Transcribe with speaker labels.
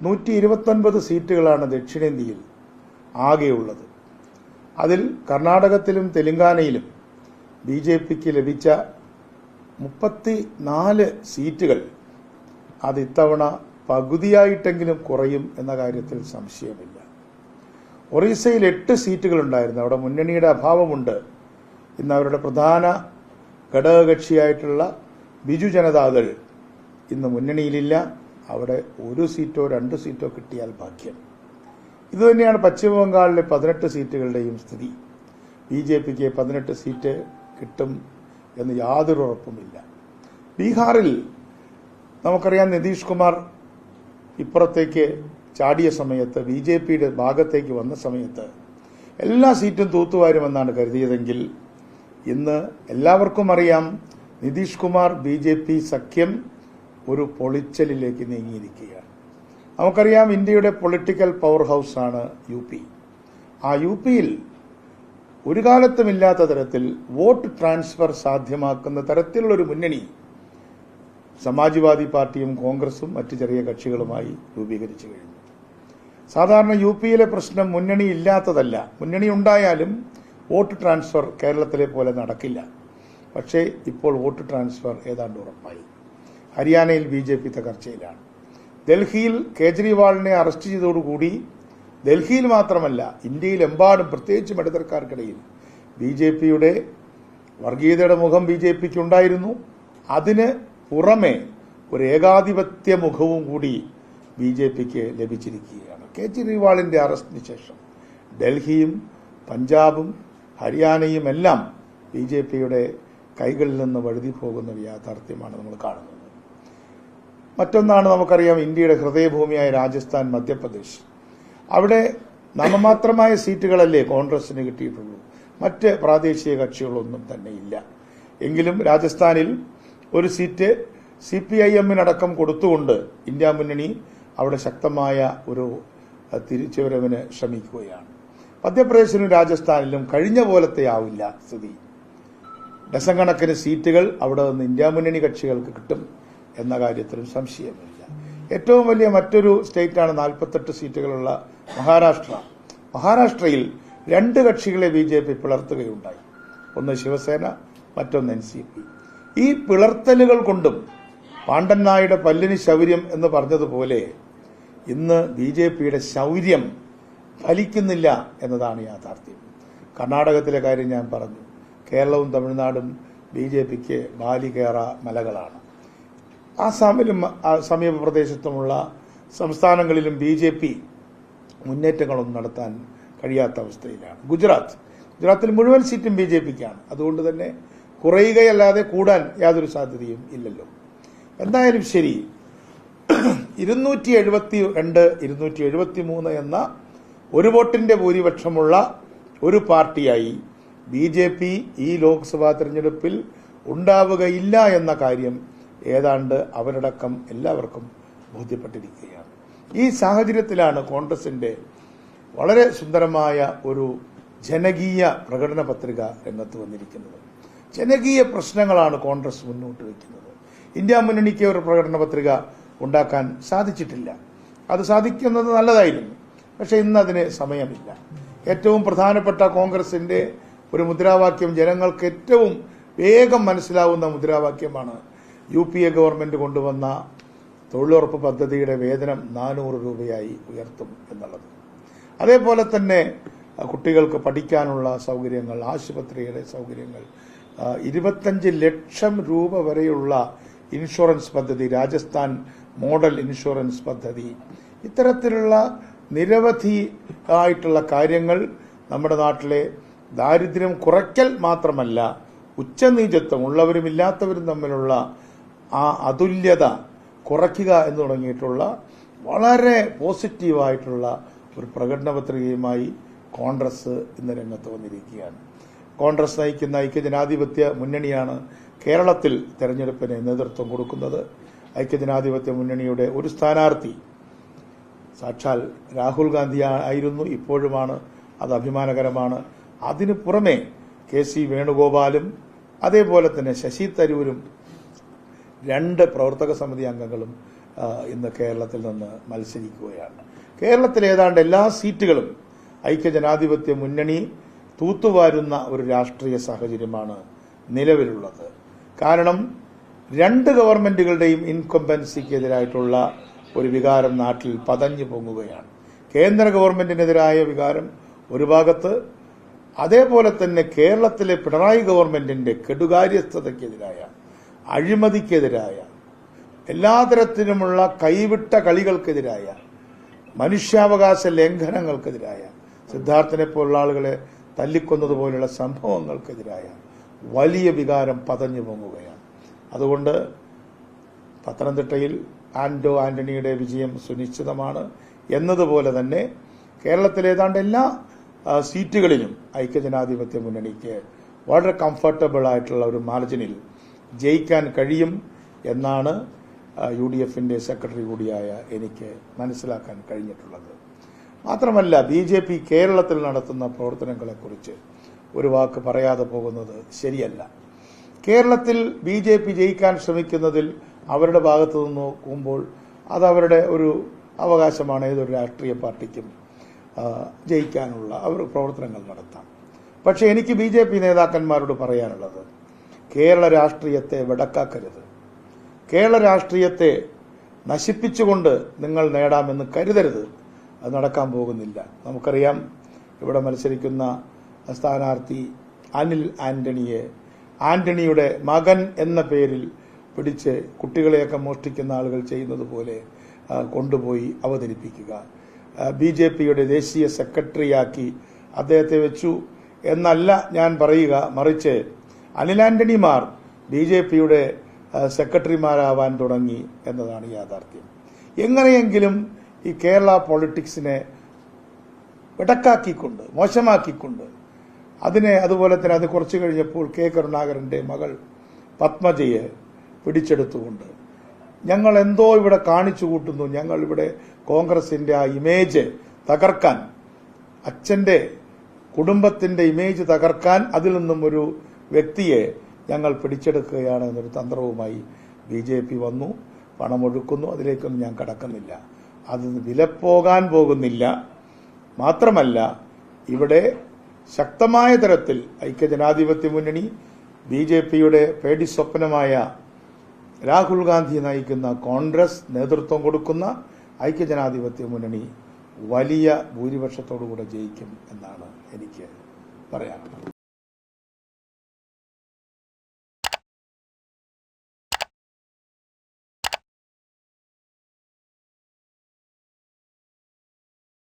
Speaker 1: നൂറ്റി ഇരുപത്തൊൻപത് സീറ്റുകളാണ് ദക്ഷിണേന്ത്യയിൽ ആകെയുള്ളത്. അതിൽ കർണാടകത്തിലും തെലങ്കാനയിലും ബി ജെ പിക്ക് ലഭിച്ച മുപ്പത്തി നാല് സീറ്റുകൾ അത് ഇത്തവണ പകുതിയായിട്ടെങ്കിലും കുറയും എന്ന കാര്യത്തിൽ സംശയമില്ല. ഒറീസയിൽ എട്ട് സീറ്റുകൾ ഉണ്ടായിരുന്നു അവിടെ മുന്നണിയുടെ അഭാവമുണ്ട്. ഇന്ന് അവരുടെ പ്രധാന ഘടകകക്ഷിയായിട്ടുള്ള ബിജു ജനതാദൾ ഇന്ന് മുന്നണിയിലില്ല. അവിടെ ഒരു സീറ്റോ രണ്ട് സീറ്റോ കിട്ടിയാൽ ഭാഗ്യം. ഇതുതന്നെയാണ് പശ്ചിമ ബംഗാളിലെ പതിനെട്ട് സീറ്റുകളുടെയും സ്ഥിതി. ബി ജെ പിക്ക് പതിനെട്ട് സീറ്റ് കിട്ടും എന്ന് യാതൊരു ഉറപ്പുമില്ല. ബീഹാറിൽ നമുക്കറിയാം നിതീഷ് കുമാർ ഇപ്പുറത്തേക്ക് ചാടിയ സമയത്ത് ബി ജെ പിയുടെ ഭാഗത്തേക്ക് വന്ന സമയത്ത് എല്ലാ സീറ്റും തൂത്തുവാരുമെന്നാണ് കരുതിയതെങ്കിൽ ഇന്ന് എല്ലാവർക്കും അറിയാം നിതീഷ് കുമാർ ബി സഖ്യം ഒരു പൊളിച്ചലിലേക്ക് നീങ്ങിയിരിക്കുകയാണ്. നമുക്കറിയാം ഇന്ത്യയുടെ പൊളിറ്റിക്കൽ പവർ ഹൗസാണ് യു പി. ആ യു പിയിൽ ഒരു കാലത്തുമില്ലാത്ത തരത്തിൽ വോട്ട് ട്രാൻസ്ഫർ സാധ്യമാക്കുന്ന തരത്തിലുള്ളൊരു മുന്നണി സമാജ്വാദി പാർട്ടിയും കോൺഗ്രസും മറ്റ് ചെറിയ കക്ഷികളുമായി രൂപീകരിച്ചു കഴിഞ്ഞു. സാധാരണ യു പിയിലെ പ്രശ്നം മുന്നണി ഇല്ലാത്തതല്ല. മുന്നണി ഉണ്ടായാലും വോട്ട് ട്രാൻസ്ഫർ കേരളത്തിലെ പോലെ നടക്കില്ല. പക്ഷേ ഇപ്പോൾ വോട്ട് ട്രാൻസ്ഫർ ഏതാണ്ട് ഉറപ്പായി. ഹരിയാനയിൽ ബി ജെ പി തകർച്ചയിലാണ്. ഡൽഹിയിൽ കേജ്രിവാളിനെ അറസ്റ്റ് ചെയ്തതോടുകൂടി ഡൽഹിയിൽ മാത്രമല്ല ഇന്ത്യയിലെമ്പാടും പ്രത്യേകിച്ചും ഇടത്തരക്കാർക്കിടയിൽ ബി ജെ പിയുടെ വർഗീയതയുടെ മുഖം ബി ജെ പിക്ക് ഉണ്ടായിരുന്നു. അതിന് പുറമെ ഒരു ഏകാധിപത്യ മുഖവും കൂടി ബി ജെ പിക്ക് ലഭിച്ചിരിക്കുകയാണ്. കേജ്രിവാളിന്റെ അറസ്റ്റിന് ശേഷം ഡൽഹിയും പഞ്ചാബും ഹരിയാനയും എല്ലാം ബി ജെ പിയുടെ കൈകളിൽ നിന്ന് വഴുതി പോകുന്ന യാഥാർത്ഥ്യമാണ് നമ്മൾ കാണുന്നത്. മറ്റൊന്നാണ് നമുക്കറിയാം ഇന്ത്യയുടെ ഹൃദയഭൂമിയായ രാജസ്ഥാൻ മധ്യപ്രദേശ്. അവിടെ നാമമാത്രമായ സീറ്റുകളല്ലേ കോൺഗ്രസിന് കിട്ടിയിട്ടുള്ളൂ. മറ്റ് പ്രാദേശിക കക്ഷികളൊന്നും തന്നെ ഇല്ല എങ്കിലും രാജസ്ഥാനിൽ ഒരു സീറ്റ് സി പി ഐ എമ്മിനടക്കം കൊടുത്തുകൊണ്ട് ഇന്ത്യ മുന്നണി അവിടെ ശക്തമായ ഒരു തിരിച്ചുവരവിന് ശ്രമിക്കുകയാണ്. മധ്യപ്രദേശിലും രാജസ്ഥാനിലും കഴിഞ്ഞ പോലത്തെ ആവില്ല സ്ഥിതി. ഡസൻ കണക്കിന് സീറ്റുകൾ അവിടെ നിന്ന് ഇന്ത്യ മുന്നണി കക്ഷികൾക്ക് കിട്ടും. എന്ന കാര്യത്തിലും സംശയമില്ല. ഏറ്റവും വലിയ മറ്റൊരു സ്റ്റേറ്റാണ് നാൽപ്പത്തെട്ട് സീറ്റുകളുള്ള മഹാരാഷ്ട്ര. മഹാരാഷ്ട്രയിൽ രണ്ട് കക്ഷികളെ ബി ജെ പി പിളർത്തുകയുണ്ടായി. ഒന്ന് ശിവസേന മറ്റൊന്ന് എൻ സി പി. ഈ പിളർത്തലുകൾ കൊണ്ടും പാണ്ഡൻ നായുടെ പല്ലിന് ശൗര്യം എന്ന് പറഞ്ഞതുപോലെ ഇന്ന് ബി ജെ പിയുടെ ശൗര്യം ഫലിക്കുന്നില്ല എന്നതാണ് യാഥാർത്ഥ്യം. കർണാടകത്തിലെ കാര്യം ഞാൻ പറഞ്ഞു. കേരളവും തമിഴ്നാടും ബി ജെ പിക്ക് ബാലികേറ മലകളാണ്. ആസാമിലും സമീപ പ്രദേശത്തുമുള്ള സംസ്ഥാനങ്ങളിലും ബി ജെ പി മുന്നേറ്റങ്ങളൊന്നും നടത്താൻ കഴിയാത്ത അവസ്ഥയിലാണ്. ഗുജറാത്ത്. ഗുജറാത്തിൽ മുഴുവൻ സീറ്റും ബി ജെ പിക്കാണ്. അതുകൊണ്ട് തന്നെ കുറയുകയല്ലാതെ കൂടാൻ യാതൊരു സാധ്യതയും ഇല്ലല്ലോ. എന്തായാലും ശരി. ഇരുന്നൂറ്റി എഴുപത്തി രണ്ട് ഇരുന്നൂറ്റി എഴുപത്തി മൂന്ന് എന്ന ഒരു വോട്ടിന്റെ ഭൂരിപക്ഷമുള്ള ഒരു പാർട്ടിയായി ബി ജെ പി ഈ ലോക്സഭാ തെരഞ്ഞെടുപ്പിൽ ഉണ്ടാവുകയില്ല എന്ന കാര്യം ഏതാണ്ട് അവരടക്കം എല്ലാവർക്കും ബോധ്യപ്പെട്ടിരിക്കുകയാണ്. ഈ സാഹചര്യത്തിലാണ് കോൺഗ്രസിന്റെ വളരെ സുന്ദരമായ ഒരു ജനകീയ പ്രകടന പത്രിക രംഗത്ത് വന്നിരിക്കുന്നത്. ജനകീയ പ്രശ്നങ്ങളാണ് കോൺഗ്രസ് മുന്നോട്ട് വയ്ക്കുന്നത്. ഇന്ത്യ മുന്നണിക്ക് ഒരു പ്രകടന പത്രിക ഉണ്ടാക്കാൻ സാധിച്ചിട്ടില്ല. അത് സാധിക്കുന്നത് നല്ലതായിരുന്നു. പക്ഷെ ഇന്ന് അതിന് സമയമില്ല. ഏറ്റവും പ്രധാനപ്പെട്ട കോൺഗ്രസിന്റെ ഒരു മുദ്രാവാക്യം ജനങ്ങൾക്ക് ഏറ്റവും വേഗം മനസ്സിലാവുന്ന മുദ്രാവാക്യമാണ് യു പി എ ഗവൺമെന്റ് കൊണ്ടുവന്ന തൊഴിലുറപ്പ് പദ്ധതിയുടെ വേതനം നാനൂറ് രൂപയായി ഉയർത്തും എന്നുള്ളത്. അതേപോലെ തന്നെ കുട്ടികൾക്ക് പഠിക്കാനുള്ള സൗകര്യങ്ങൾ ആശുപത്രിയുടെ സൗകര്യങ്ങൾ ഇരുപത്തഞ്ച് ലക്ഷം രൂപ വരെയുള്ള ഇൻഷുറൻസ് പദ്ധതി രാജസ്ഥാൻ മോഡൽ ഇൻഷുറൻസ് പദ്ധതി. ഇത്തരത്തിലുള്ള നിരവധി ആയിട്ടുള്ള കാര്യങ്ങൾ നമ്മുടെ നാട്ടിലെ ദാരിദ്ര്യം കുറയ്ക്കൽ മാത്രമല്ല ഉച്ചനീചത്വം ഉള്ളവരും ഇല്ലാത്തവരും തമ്മിലുള്ള ആ അതുല്യത കുറയ്ക്കുക എന്ന് തുടങ്ങിയിട്ടുള്ള വളരെ പോസിറ്റീവായിട്ടുള്ള ഒരു പ്രകടന പത്രികയുമായി കോൺഗ്രസ് ഇന്ന് രംഗത്ത് വന്നിരിക്കുകയാണ്. കോൺഗ്രസ് നയിക്കുന്ന ഐക്യജനാധിപത്യ മുന്നണിയാണ് കേരളത്തിൽ തെരഞ്ഞെടുപ്പിന് നേതൃത്വം കൊടുക്കുന്നത്. ഐക്യജനാധിപത്യ മുന്നണിയുടെ ഒരു സ്ഥാനാർത്ഥി സാക്ഷാൽ രാഹുൽ ഗാന്ധി ആയിരുന്നു. ഇപ്പോഴുമാണ് അത് അഭിമാനകരമാണ്. അതിനു പുറമെ കെ സി വേണുഗോപാലും അതേപോലെ തന്നെ ശശി തരൂരും രണ്ട് പ്രവർത്തക സമിതി അംഗങ്ങളും ഇന്ന് കേരളത്തിൽ നിന്ന് മത്സരിക്കുകയാണ്. കേരളത്തിൽ ഏതാണ്ട് എല്ലാ സീറ്റുകളും ഐക്യജനാധിപത്യ മുന്നണി തൂത്തുവാരുന്ന ഒരു രാഷ്ട്രീയ സാഹചര്യമാണ് നിലവിലുള്ളത്. കാരണം രണ്ട് ഗവൺമെന്റുകളുടെയും ഇൻകംബൻസിക്കെതിരായിട്ടുള്ള ഒരു വികാരം നാട്ടിൽ പതഞ്ഞു പൊങ്ങുകയാണ്. കേന്ദ്ര ഗവൺമെന്റിനെതിരായ വികാരം ഒരു ഭാഗത്ത് അതേപോലെ തന്നെ കേരളത്തിലെ പിണറായി ഗവൺമെന്റിന്റെ കെടുകാര്യസ്ഥതയ്ക്കെതിരായ അഴിമതിക്കെതിരായ എല്ലാ തരത്തിലുമുള്ള കൈവിട്ട കളികൾക്കെതിരായ മനുഷ്യാവകാശ ലംഘനങ്ങൾക്കെതിരായ സിദ്ധാർത്ഥനെ പോലുള്ള ആളുകളെ തല്ലിക്കൊന്നതുപോലുള്ള സംഭവങ്ങൾക്കെതിരായ വലിയ വികാരം പതഞ്ഞു പൊങ്ങുകയാണ്. അതുകൊണ്ട് പത്തനംതിട്ടയിൽ ആൻഡോ ആന്റണിയുടെ വിജയം സുനിശ്ചിതമാണ് എന്നതുപോലെ തന്നെ കേരളത്തിലെ ഏതാണ്ട് എല്ലാ സീറ്റുകളിലും ഐക്യജനാധിപത്യ മുന്നണിക്ക് വളരെ കംഫർട്ടബിൾ ആയിട്ടുള്ള ഒരു മാർജിനിൽ ജയിക്കാൻ കഴിയും എന്നാണ് യു ഡി എഫിന്റെ സെക്രട്ടറി കൂടിയായ എനിക്ക് മനസ്സിലാക്കാൻ കഴിഞ്ഞിട്ടുള്ളത്. മാത്രമല്ല ബി ജെ പി കേരളത്തിൽ നടത്തുന്ന പ്രവർത്തനങ്ങളെക്കുറിച്ച് ഒരു വാക്ക് പറയാതെ പോകുന്നത് ശരിയല്ല. കേരളത്തിൽ ബി ജെ പി ജയിക്കാൻ ശ്രമിക്കുന്നതിൽ അവരുടെ ഭാഗത്തു നിന്ന് നോക്കുമ്പോൾ അത് അവരുടെ ഒരു അവകാശമാണ്. ഏതൊരു രാഷ്ട്രീയ പാർട്ടിക്കും ജയിക്കാനുള്ള അവർ പ്രവർത്തനങ്ങൾ നടത്താം. പക്ഷേ എനിക്ക് ബി ജെ പി നേതാക്കന്മാരോട് പറയാനുള്ളത് കേരള രാഷ്ട്രീയത്തെ വെടക്കാക്കരുത്. കേരള രാഷ്ട്രീയത്തെ നശിപ്പിച്ചുകൊണ്ട് നിങ്ങൾ നേടാമെന്ന് കരുതരുത്. അത് നടക്കാൻ പോകുന്നില്ല. നമുക്കറിയാം ഇവിടെ മത്സരിക്കുന്ന സ്ഥാനാർത്ഥി അനിൽ ആന്റണിയെ. ആന്റണിയുടെ മകൻ എന്ന പേരിൽ പിടിച്ച് കുട്ടികളെയൊക്കെ മോഷ്ടിക്കുന്ന ആളുകൾ ചെയ്യുന്നത് പോലെ കൊണ്ടുപോയി അവതരിപ്പിക്കുക. ബി ജെ പിയുടെ ദേശീയ സെക്രട്ടറിയാക്കി അദ്ദേഹത്തെ വെച്ചു. എന്നല്ല ഞാൻ പറയുക മറിച്ച് അനിൽ ആന്റണിമാർ ബി ജെ പിയുടെ സെക്രട്ടറിമാരാവാൻ തുടങ്ങി എന്നതാണ് യാഥാർത്ഥ്യം. എങ്ങനെയെങ്കിലും ഈ കേരള പൊളിറ്റിക്സിനെ വിടക്കാക്കിക്കൊണ്ട് മോശമാക്കിക്കൊണ്ട് അതിനെ അതുപോലെ തന്നെ അത് കുറച്ച് കഴിഞ്ഞപ്പോൾ കെ കരുണാകരന്റെ മകൾ പത്മജയെ പിടിച്ചെടുത്തുകൊണ്ട് ഞങ്ങൾ എന്തോ ഇവിടെ കാണിച്ചു കൂട്ടുന്നു ഞങ്ങൾ ഇവിടെ കോൺഗ്രസിന്റെ ആ ഇമേജ് തകർക്കാൻ അച്ഛന്റെ കുടുംബത്തിന്റെ ഇമേജ് തകർക്കാൻ അതിൽ നിന്നും ഒരു വ്യക്തിയെ ഞങ്ങൾ പിടിച്ചെടുക്കുകയാണ് എന്നൊരു തന്ത്രവുമായി ബി ജെ പി വന്നു പണമൊഴുക്കുന്നു അതിലേക്കൊന്നും ഞാൻ കടക്കുന്നില്ല. അത് വിലപ്പോകാൻ പോകുന്നില്ല. മാത്രമല്ല ഇവിടെ ശക്തമായ തരത്തിൽ ഐക്യജനാധിപത്യ മുന്നണി ബി ജെ പിയുടെ പേടി സ്വപ്നമായ രാഹുൽ ഗാന്ധി നയിക്കുന്ന കോൺഗ്രസ് നേതൃത്വം കൊടുക്കുന്ന ഐക്യജനാധിപത്യ മുന്നണി വലിയ ഭൂരിപക്ഷത്തോടുകൂടെ ജയിക്കും എന്നാണ് എനിക്ക് പറയാനുള്ളത്.